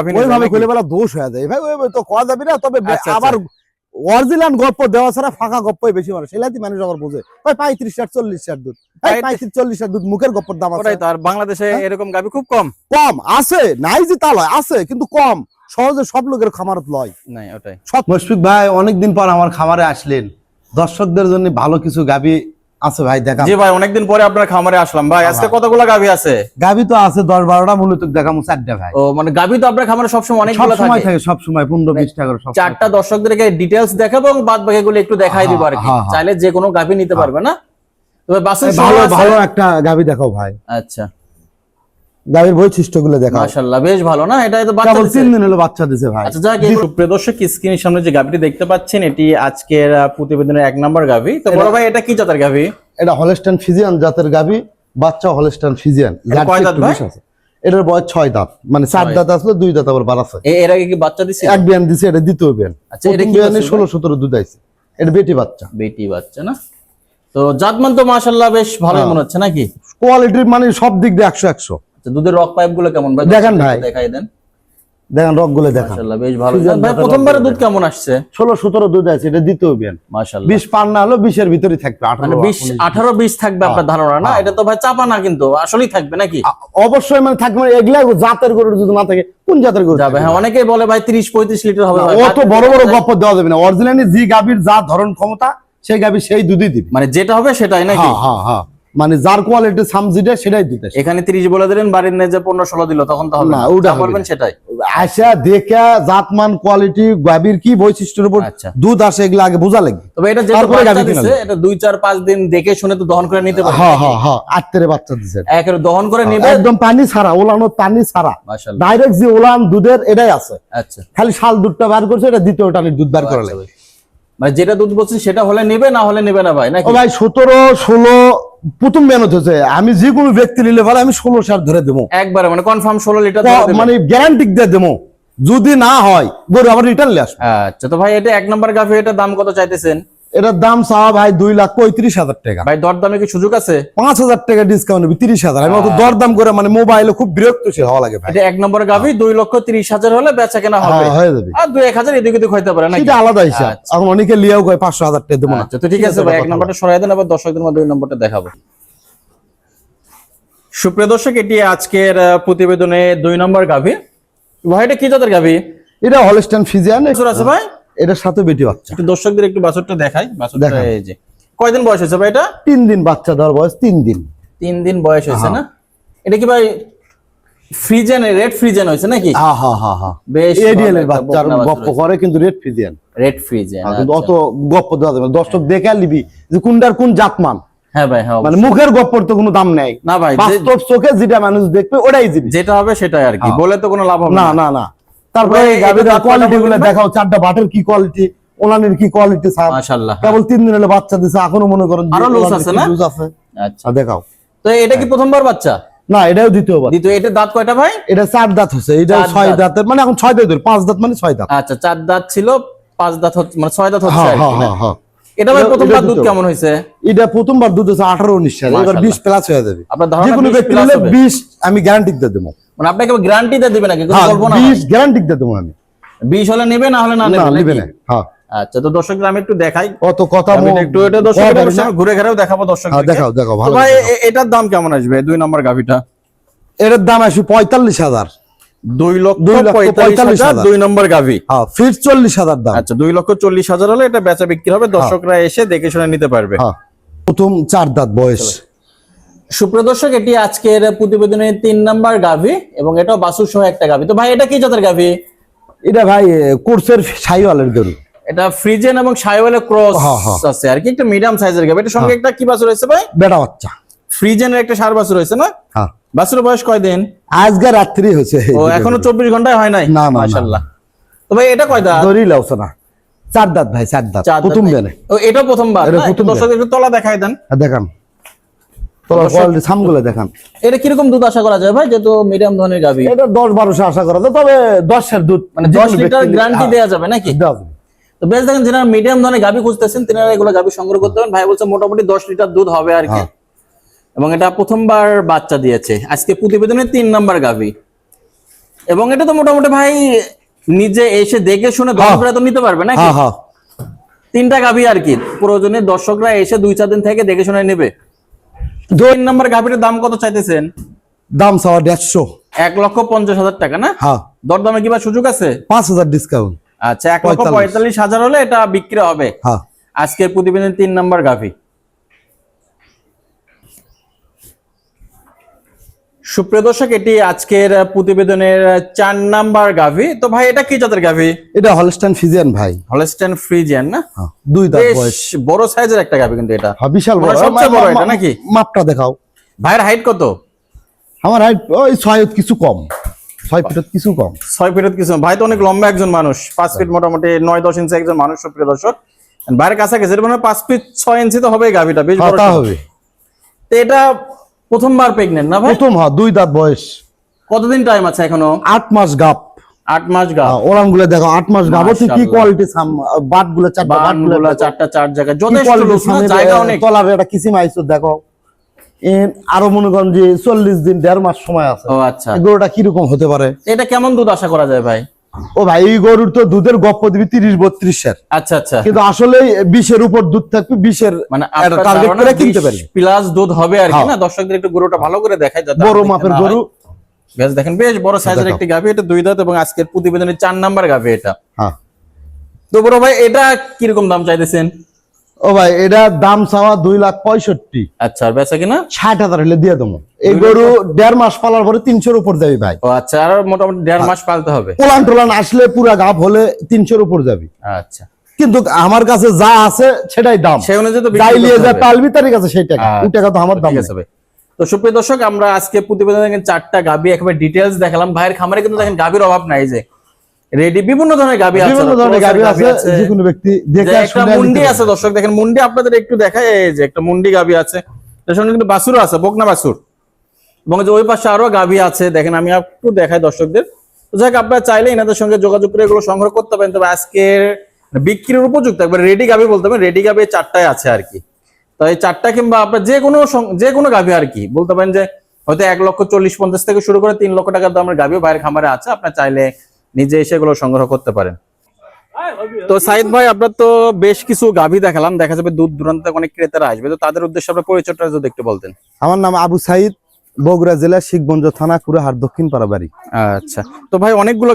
ওইভাবে বেলা দোষ হয়ে যায়। ভাই ওইভাবে তো করা যাবে না তবে আচ্ছা, আচ্ছা। আবার অরিজিনাল গল্প দেওয়া ছাড়া ফাঁকা গপ্পই বেশি মানে সেলাতি মানুষ আবার বোঝে। ভাই পঁয়ত্রিশ চল্লিশ দুধ। পঁয়ত্রিশ- পঁয়ত্রিশ চল্লিশ ষাট দুধ মুখের গপ্পর দাম আছে। আর বাংলাদেশে হ্যাঁ? এরকম গাভি খুব কম। কম আছে। নাই যে তা লয় আছে কিন্তু কম। সহজে সব লোকের খামারত লয়। নাই ওটাই। মুশফিক ভাই অনেকদিন পর আমার খামারে আসলেন। দর্শকদের জন্য ভালো কিছু গাবি আছে ভাই দেখা জি ভাই অনেকদিন পরে আপনার খামারে আসলাম। ভাই আজকে কতগুলো গাভি আছে? গাভি তো আছে দশ বারোটা মূলত দেখামো চারটা ভাই। ও মানে গাভি তো আপনার খামারে সবসময় সব অনেকগুলো সময় থাকে। সব সময় পনেরো বিশ টাকার সব চারটা দর্শকদেরকে ডিটেলস দেখাবো এবং বাদ বাকিগুলো একটু দেখাই দিব আর কি। চাইলে যে কোনো গাভি নিতে পারবে না? তবে বাসুর ভালো ভালো একটা গাভি দেখাও ভাই। আচ্ছা। গাবির বৈশিষ্ট্যগুলো দেখাও। মাশাআল্লাহ বেশ ভালো না? এটা তো বাচ্চা। তিন দিন হলো বাচ্চা দিছে ভাই। আচ্ছা যাক এই সুপ্রিয় দর্শক স্ক্রিনের সামনে যে গাভিটি দেখতে পাচ্ছেন এটি আজকের প্রতিবেদনের এক নম্বর গাভি। তো বড় ভাই এটা কি জাতের গাভি? এটা হলস্টাইন ফিজিয়ান জাতের গাবি বাচ্চা হলস্টাইন ফিজিয়ান। কয় দাঁত ভাই? এটার বয়স ছয় দাঁত মানে চার দাঁত আসলে দুই দাঁত আবার বাড়াছে এর আগে কি বাচ্চা দিছে? এক বিয়ান দিছে এটা দ্বিতীয় বিয়ান। আচ্ছা, এটা কি বিয়ানে বাছুর ষোলো সতেরো দুধ আইছে। এটা বেটি বাচ্চা। বেটি বাচ্চা না? তো জাতমান তো মাশাআল্লাহ বেশ ভালোই হ্যাঁ। মনে হচ্ছে নাকি? কোয়ালিটির মানে সব দিক দিয়ে একশো একশো। আচ্ছা দুধের রক কেমন ভাই? দেখান ভাই। দেখাই দেন। দেখেন রকগুলো দেখান। মাশাআল্লাহ বেশ ভালো। ভাই প্রথমবারে দুধ কেমন আসছে? ষোলো সতেরো দুধ আছে এটা দ্বিতীয় বিয়ান। মাশাআল্লাহ। বিশ পার না হলো বিশের ভিতরে থাকবে মানে আঠারো বিশ। আঠারো বিশ থাকবে আপনার ধারণা না? এটা তো ভাই চাপা না কিন্তু আসলেই থাকবে নাকি? অবশ্যই মানে থাকবে মানে এগুলা জাতের গরুর যদি না থাকে কোন জাতের গরু যাবে হ্যাঁ অনেকেই বলে ভাই তিরিশ পঁয়ত্রিশ লিটার হবে। অত বড় বড় গপ্প দেওয়া যাবে না। অরিজিনালি যে গাভীর যা ধরন ক্ষমতা সেই গাভী সেই দুধই দিবে। মানে যেটা হবে সেটাই নাকি? হ্যাঁ হ্যাঁ হ্যাঁ। মানে যার কোয়ালিটি সামজিটা সেটাই দিতে এখানে তিরিশ বলে দিলেন বাড়ির নেই যে পনেরো ষোলো দিল তখন তো হবে না, ওটা বলবেন সেটাই। আসা দেখা জাতমান কোয়ালিটি গাভীর কি বৈশিষ্ট্যের উপর আচ্ছা। দুধ আসে এগুলো আগে বোঝা লাগবে তবে এটা যে বাচ্চা দিছে এটা দুই চার পাঁচ দিন দেখে শুনে তো দহন করে নিতে পারবে হ্যাঁ হ্যাঁ হ্যাঁ আত্মের বাচ্চা দিছে একের দহন করে নিবে। একদম পানি ছাড়া ওলানো পানি ছাড়া। মাশাআল্লাহ। ডাইরেক্ট যে ওলান দুধের এটাই আছে। আচ্ছা। খালি শাল দুধটা বার করছে এটা দ্বিতীয় টানির দুধ বার করা আচ্ছা লাগে মানে যেটা দুধ বলছি সেটা হলে নেবে না হলে নেবে না ভাই নাকি? ভাই সতেরো ষোলো প্রথম মেহনত হচ্ছে আমি যে কোনো ব্যক্তি নিলে ভালো আমি ষোলো সার ধরে দেবো। একবারে মানে কনফার্ম ষোলো লিটার মানে গ্যারান্টি দিয়ে দেবো। যদি না হয় গরু আমার রিটার্ন আসবে। আচ্ছা তো ভাই এটা এক নম্বর গাভি এটা দাম কত চাইতেছেন? এটার দাম চাওয়া ভাই দুই লাখ পঁয়ত্রিশ হাজার টাকা। ভাই দর দামে কি সুযোগ আছে? পাঁচ হাজার টাকা ডিসকাউন্ট হবে তিরিশ হাজার। আমি অত দরদাম করে মানে মোবাইলে খুব বিরক্তশীল হওয়া লাগে ভাই। এটা এক নম্বর গাভি দুই লক্ষ তিরিশ হাজার হলে বেচা কেনা হবে। হ্যাঁ, হয়ে যাবে। আর দুই এক হাজার এদিক ওদিক হইতে পারে সেটা আলাদা হিসাব। আচ্ছা। এখন অনেকে লিয়াও কয় পাঁচশো হাজার টাকা দেবো না। আচ্ছা তো ঠিক আছে ভাই এক নম্বরটা সরাই দেন আবার দর্শকদের মধ্যে দুই নম্বরটা দেখাবো। সুপ্রিয় দর্শক এটি আজকের প্রতিবেদনে দুই নম্বর গাভি। ভাই এটা কি জাতের গাভি? এটা হলস্টাইন ফিজিয়ান আছে ভাই? এটার সাথে বেটি বাচ্চা। একটু দর্শকদের একটু বাছরটা দেখাই। বাছরটা এই যে। কয়দিন বয়স হয়েছে ভাই এটা? তিন দিন বাচ্চা দেওয়ার বয়স তিন দিন। তিন দিন বয়স হয়েছে না? এটা কি ভাই ফ্রিজেন রেড ফ্রিজেন হয়েছে নাকি? হ্যাঁ হ্যাঁ হ্যাঁ হ্যাঁ। বেশ এডিএল এর বাচ্চার গপ্প করে কিন্তু রেড ফ্রিজেন। রেড ফ্রিজেন কিন্তু অত গপ্প দেওয়া যাবে। দর্শক দেখে লিবি যে কোনটার কোন জাতমান। হ্যাঁ ভাই হ্যাঁ মানে মুখের গপ্পর তো কোনো দাম নেই। না ভাই বাস্তব চোখে যেটা মানুষ দেখবে ওটাই জিবি যেটা হবে সেটাই আর কি। বলে তো কোনো লাভ হবে না। না না। তারপরে কোয়ালিটি গুলো? দেখাও চারটা বাটের কি কোয়ালিটি ওলানের কি কোয়ালিটি স্যার মাশাআল্লাহ। কেবল তিন দিন হলে বাচ্চা দিছে এখনও মনে করেন আরও লুজ আছে না? লুজ আছে। আচ্ছা। দেখাও। তো এটা কি প্রথমবার বাচ্চা? না এটাও দ্বিতীয়বার। দ্বিতীয় এটা দাঁত কয়টা ভাই? এটা চার দাঁত হচ্ছে এটা ছয় দাঁতের মানে এখন ছয় দাঁত পাঁচ দাঁত মানে ছয় দাঁত। আচ্ছা চার দাঁত ছিল পাঁচ দাঁত হচ্ছে মানে ছয় দাঁত হচ্ছে হ্যাঁ হ্যাঁ? হ্যাঁ হ্যাঁ। এটা ভাই প্রথমবার দুধ কেমন হয়েছে? এটা প্রথমবার দুধ হচ্ছে আঠারো উনিশ সাল এবার বিশ প্লাস হয়ে যাবে। আপনার ধারণা যে কোনো ব্যক্তি plus বিশ আমি গ্যারান্টি দিয়ে দেবো। মানে আপনাকে গ্যারান্টি দিয়ে দিবে নাকি? কিছু হ্যাঁ বলব না বিশ গ্যারান্টি দিয়ে দেবো আমি। বিশ হলে নেবে না হলে না নেবে না হ্যাঁ। আচ্ছা তো দর্শকদের আমি একটু দেখাই। অত কথা আমি একটু এটা দর্শক ঘুরে ঘুরেও দেখাবো দর্শক হ্যাঁ, দেখাও দেখাও ভালো ভাই এটার দাম কেমন আসবে? দুই নম্বর গাভিটা। এটার দাম আসবে পঁয়তাল্লিশ হাজার। দুই লক্ষ পঁয়তাল্লিশ হাজার। দুই নম্বর গাভি। হ্যাঁ ফিট চল্লিশ হাজার দাম। আচ্ছা দুই লক্ষ চল্লিশ হাজার হলে এটা বেচা বিক্রি হবে। দর্শকরা এসে দেখে শুনে নিতে পারবে। হ্যাঁ। প্রথম চার দাঁত বয়স। সুপ্রিয় দর্শক এটি আজকের প্রতিবেদনের তিন নাম্বার গাভি এবং এটাও বাসুর সহ একটা গাভি। তো ভাই এটা কি জাতের গাভি? এটা ভাই কোর্সের সাইওয়ালের গরু। এটা ফ্রিজেন এবং সাইওয়ালের ক্রস হ্যাঁ, হ্যাঁ। আছে। আর কি একটা মিডিয়াম সাইজের গাভি। এটার সঙ্গে একটা কি বাছুর রয়েছে ভাই? বেটা বাচ্চা। ফ্রিজেনের একটা সার বাছুর রয়েছে না? হ্যাঁ। বাছুরের বয়স কয়দিন? আজকে রাত্রি হয়েছে। ও এখনও চব্বিশ ঘন্টায় হয় নাই? না। মাশাআল্লাহ। তো ভাই এটা কয় দাঁত? দড়ি লাউছে না চার দাঁত ভাই চার দাঁত। প্রথম? বেনে ও এটা প্রথমবার এটা দর্শক একটু তলা দেখাই দেন। দেখান। তোলার দর্শক- কোয়ালিটি সামগুলো দেখান। এটা কীরকম দুধ আশা করা যায় ভাই? যেহেতু মিডিয়াম ধরনের গাভি। এটা দশ বারোশো আশা করা যায় তবে দশের দুধ মানে দশ লিটার গ্যারান্টি দেওয়া যাবে নাকি? তো বেশ দেখেন যারা মিডিয়াম ধরনের গাভি খুঁজতেছেন তেনারা এগুলো গাভি সংগ্রহ করতে পারেন। ভাই বলছে মোটামুটি দশ লিটার দুধ হবে আর কি। হ্যাঁ। এবং এটা প্রথমবার বাচ্চা দিয়েছে। আজকে প্রতিবেদনের তিন নাম্বার গাভি। এবং এটা তো মোটামুটি ভাই নিজে এসে দেখে শুনে হ্যাঁ। দর্শকরা তো নিতে পারবে নাকি? হ্যাঁ হ্যাঁ। তিনটা গাভি আর কি। প্রয়োজনে দর্শকরা এসে দুই চার দিন থেকে দেখে শুনে নেবে। দুই নম্বর গাভীর দাম কত চাইতেছেন? দাম চাওয়া দেড়শো। এক লক্ষ পঞ্চাশ হাজার টাকা না? হ্যাঁ। দরদামে কিবা সুযোগ আছে? পাঁচ হাজার ডিসকাউন্ট আচ্ছা এক লক্ষ পঁয়তাল্লিশ। হাজার হলে এটা বিক্রি হবে। হ্যাঁ। আজকের প্রতিবেদন তিন নম্বর গাভি। সুপ্রিয় দর্শক এটি আজকের প্রতিবেদনের চার নাম্বার গাভি। তো ভাই এটা কি জাতের গাভি? এটা হলস্টাইন ফিজিয়ান ভাই। হলস্টেন ফ্রিজিয়ান না? হ্যাঁ, দুই দাঁত বয়স। বড় সাইজের একটা গাভি কিন্তু এটা। হ্যাঁ, বিশাল বড়। সবচেয়ে বড় এটা নাকি? মাপটা দেখাও। ভাইয়ের হাইট কত? আমার হাইট ওই ছয় কিছু কম। ছয় ফিট কিছু কম। ছয় ফিটের কিছু ভাই তো অনেক লম্বা একজন মানুষ। পাঁচ ফিট মোটামুটি নয় দশ ইঞ্চি একজন মানুষ সুপ্রিয় দর্শক। বাইরের কাছাকাছি মানে পাঁচ ফিট ছয় ইঞ্চি তো হবে গাভিটা বেশ হ্যাঁ, বড় হবে। তো এটা প্রথমবার প্রেগনেন্ট না ভাই? প্রথম হ্যাঁ দুই দাঁত বয়স। কতদিন টাইম আছে এখনও? আট মাস গাপ আট মাস গা ওরানগুলো দেখো আট মাস গাপ হচ্ছে কি। কোয়ালিটি বাটগুলো চারটা বাটগুলো চারটা চার জায়গা যথেষ্ট জায়গা অনেক। তলার একটা কিসিম আইসো দেখো। আরও মনে করেন যে চল্লিশ দিন দেড় মাস সময় আছে। ও আচ্ছা। গরুটা কীরকম হতে পারে? এটা কেমন দুধ আশা করা যায় ভাই? ও ভাই এই গরুর তো দুধের গপ্প দিবি তিরিশ বত্রিশের আচ্ছা আচ্ছা। কিন্তু আসলে বিশের উপর দুধ থাকবে বিশের মানে কিনতে পারি প্লাস দুধ হবে আর কি হ্যাঁ। না? দর্শকদের একটু গরুটা ভালো করে দেখায় যাতে বড় মাপের গরু। বেশ দেখেন বেশ বড় সাইজের একটি গাভি এটা দুই দাঁত এবং আজকের প্রতিবেদনের চার নাম্বার গাভি এটা। হ্যাঁ। তো বড় ভাই এটা কীরকম দাম চাইতেছেন? ও ভাই এটা দাম চাওয়া দুই লাখ পঁয়ষট্টি। আচ্ছা আর বেচা কিনা? ষাট হাজার হলে দিয়ে দেবো। এই গরু দেড় মাস পালার পরে তিনশোর উপর যাবে ভাই। আচ্ছা আর মোটামুটি দেড় মাস পালতে হবে। পোলান টোলান আসলে পুরা গাপ হলে তিনশোর উপর যাবে। আচ্ছা। কিন্তু আমার কাছে যা আছে সেটাই দাম। সেই অনুযায়ী তো যাই নিয়ে যা পালবি তার কাছে সেই টাকা। আচ্ছা, ওই টাকা তো আমার দাম ভাই। তো সুপ্রিয় দর্শক আমরা আজকে প্রতিবেদনে দেখেন চারটা গাবি একেবারে ডিটেলস দেখালাম। ভাইয়ের খামারে কিন্তু দেখেন গাবির অভাব নাই যে। রেডি বিভিন্ন ধরনের গাবি আছে বিভিন্ন ধরনের গাভী আছে যে কোনো ব্যক্তি দেখে একটা মুন্ডি আছে দর্শক দেখেন মুন্ডি আপনাদের একটু দেখায় এই যে একটা মুন্ডি গাবি আছে। তার সঙ্গে কিন্তু বাসুরও আছে বকনা বাসুর। এবং যে ওই পাশে আরও গাবি আছে দেখেন আমি একটু দেখাই দর্শকদের। তো যাক আপনারা চাইলে এনাদের সঙ্গে যোগাযোগ করে এগুলো সংগ্রহ করতে পারেন তবে আজকের বিক্রির উপযুক্ত একবার রেডি গাবি বলতে পারেন রেডি গাবি চারটায় আছে আর কি। তো এই চারটা কিংবা আপনার যে কোনো যে কোনো গাভি আর কি বলতে পারেন যে হয়তো এক লক্ষ চল্লিশ পঞ্চাশ থেকে শুরু করে তিন লক্ষ টাকার দামের গাভি বাইরের খামারে আছে আপনার চাইলে নিজে এসে এগুলো সংগ্রহ করতে পারেন। তো সাইদ ভাই আপনার তো বেশ কিছু গাভী দেখালাম দেখা যাবে দূর দূরান্ত অনেক ক্রেতারা আসবে। তো তাদের উদ্দেশ্যে আপনার পরিচয়টা যদি একটু বলতেন। আমার নাম আবু সাইদ বগুড়া জেলা শিখগঞ্জ থানা কুড়াহাট দক্ষিণ পাড়া বাড়ি। আচ্ছা। তো ভাই অনেকগুলো